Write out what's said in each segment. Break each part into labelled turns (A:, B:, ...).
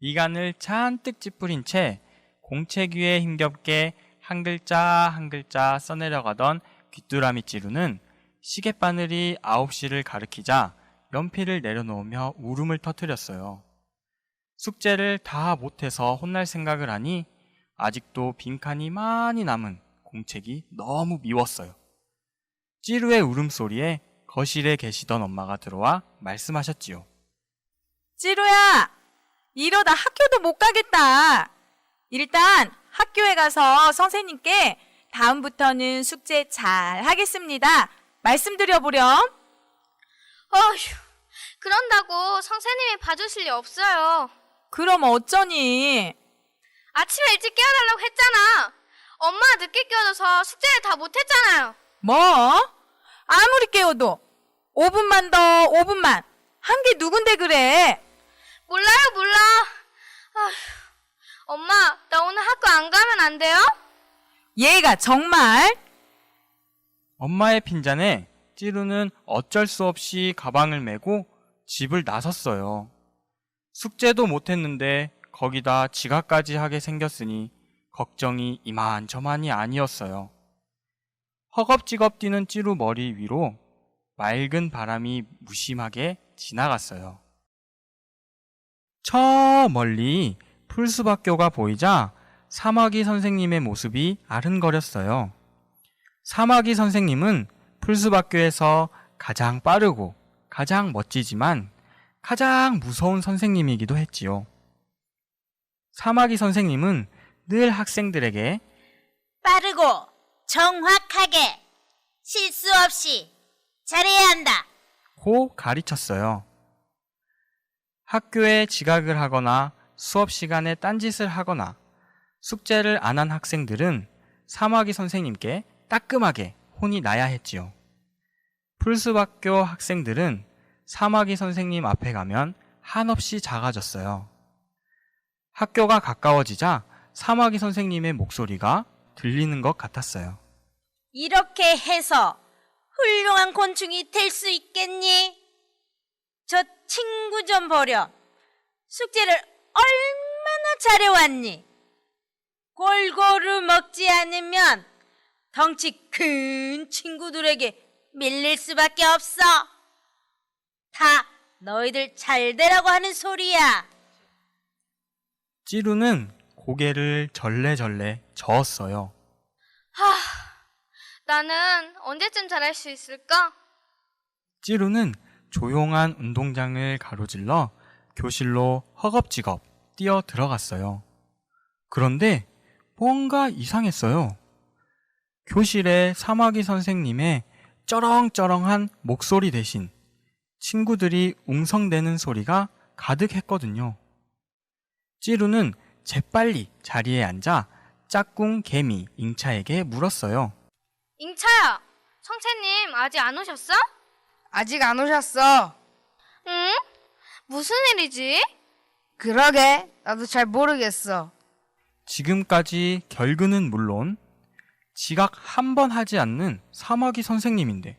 A: 미간을 잔뜩 찌푸린 채 공책 위에 힘겹게 한 글자 한 글자 써내려가던 귀뚜라미 찌루는 시계바늘이 9시를 가리키자 연필을 내려놓으며 울음을 터뜨렸어요. 숙제를 다 못해서 혼날 생각을 하니 아직도 빈칸이 많이 남은 공책이 너무 미웠어요. 찌루의 울음소리에 거실에 계시던 엄마가 들어와 말씀하셨지요.
B: 찌루야, 이러다 학교도 못 가겠다. 일단 학교에 가서 선생님께 다음부터는 숙제 잘 하겠습니다. 말씀드려보렴.
C: 어휴, 그런다고 선생님이 봐주실 리 없어요.
B: 그럼 어쩌니?
C: 아침에 일찍 깨워달라고 했잖아. 엄마가 늦게 깨워줘서 숙제를 다 못했잖아요.
B: 뭐? 아무리 깨워도 5분만 더, 5분만. 한 게 누군데 그래?
C: 몰라요, 몰라. 아휴, 엄마, 나 오늘 학교 안 가면 안 돼요?
B: 얘가 정말?
A: 엄마의 핀잔에 찌루는 어쩔 수 없이 가방을 메고 집을 나섰어요. 숙제도 못했는데 거기다 지각까지 하게 생겼으니 걱정이 이만저만이 아니었어요. 허겁지겁 뛰는 찌루 머리 위로 맑은 바람이 무심하게 지나갔어요. 저 멀리 풀숲학교가 보이자 사마귀 선생님의 모습이 아른거렸어요. 사마귀 선생님은 풀숲학교에서 가장 빠르고 가장 멋지지만 가장 무서운 선생님이기도 했지요. 사마귀 선생님은 늘 학생들에게
D: 빠르고 정확하게 실수 없이 잘해야 한다.
A: 고 가르쳤어요. 학교에 지각을 하거나 수업 시간에 딴짓을 하거나 숙제를 안 한 학생들은 사마귀 선생님께 따끔하게 혼이 나야 했지요. 풀숲학교 학생들은 사마귀 선생님 앞에 가면 한없이 작아졌어요. 학교가 가까워지자 사마귀 선생님의 목소리가 들리는 것 같았어요.
D: 이렇게 해서 훌륭한 곤충이 될 수 있겠니? 저 친구 좀 보렴. 숙제를 얼마나 잘해왔니? 골고루 먹지 않으면 덩치 큰 친구들에게 밀릴 수밖에 없어. 다 너희들 잘 되라고 하는 소리야.
A: 찌루는 고개를 절레절레 저었어요.
C: 하, 나는 언제쯤 잘할 수 있을까?
A: 찌루는 조용한 운동장을 가로질러 교실로 허겁지겁 뛰어 들어갔어요. 그런데 뭔가 이상했어요. 교실에 사마귀 선생님의 쩌렁쩌렁한 목소리 대신 친구들이 웅성대는 소리가 가득했거든요. 찌루는 재빨리 자리에 앉아 짝꿍 개미 잉차에게 물었어요.
C: 잉차야, 선생님 아직 안 오셨어?
E: 아직 안 오셨어.
C: 응? 무슨 일이지?
E: 그러게, 나도 잘 모르겠어.
A: 지금까지 결근은 물론 지각 한 번 하지 않는 사마귀 선생님인데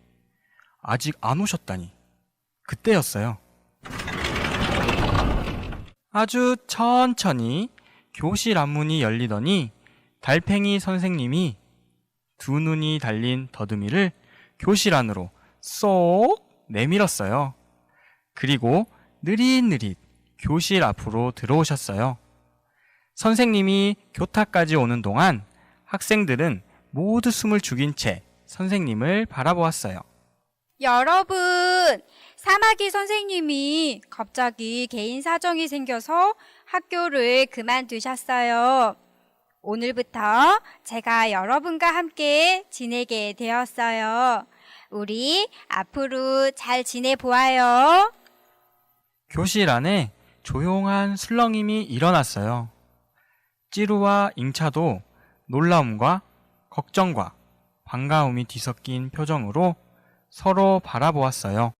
A: 아직 안 오셨다니 그때였어요. 아주 천천히 교실 앞문이 열리더니 달팽이 선생님이 두 눈이 달린 더듬이를 교실 안으로 쏙 내밀었어요. 그리고 느릿느릿 교실 앞으로 들어오셨어요. 선생님이 교탁까지 오는 동안 학생들은 모두 숨을 죽인 채 선생님을 바라보았어요.
F: 여러분, 사마귀 선생님이 갑자기 개인 사정이 생겨서 학교를 그만두셨어요. 오늘부터 제가 여러분과 함께 지내게 되었어요. 우리 앞으로 잘 지내보아요.
A: 교실 안에 조용한 술렁임이 일어났어요. 찌루와 잉차도 놀라움과 걱정과 반가움이 뒤섞인 표정으로 서로 바라보았어요.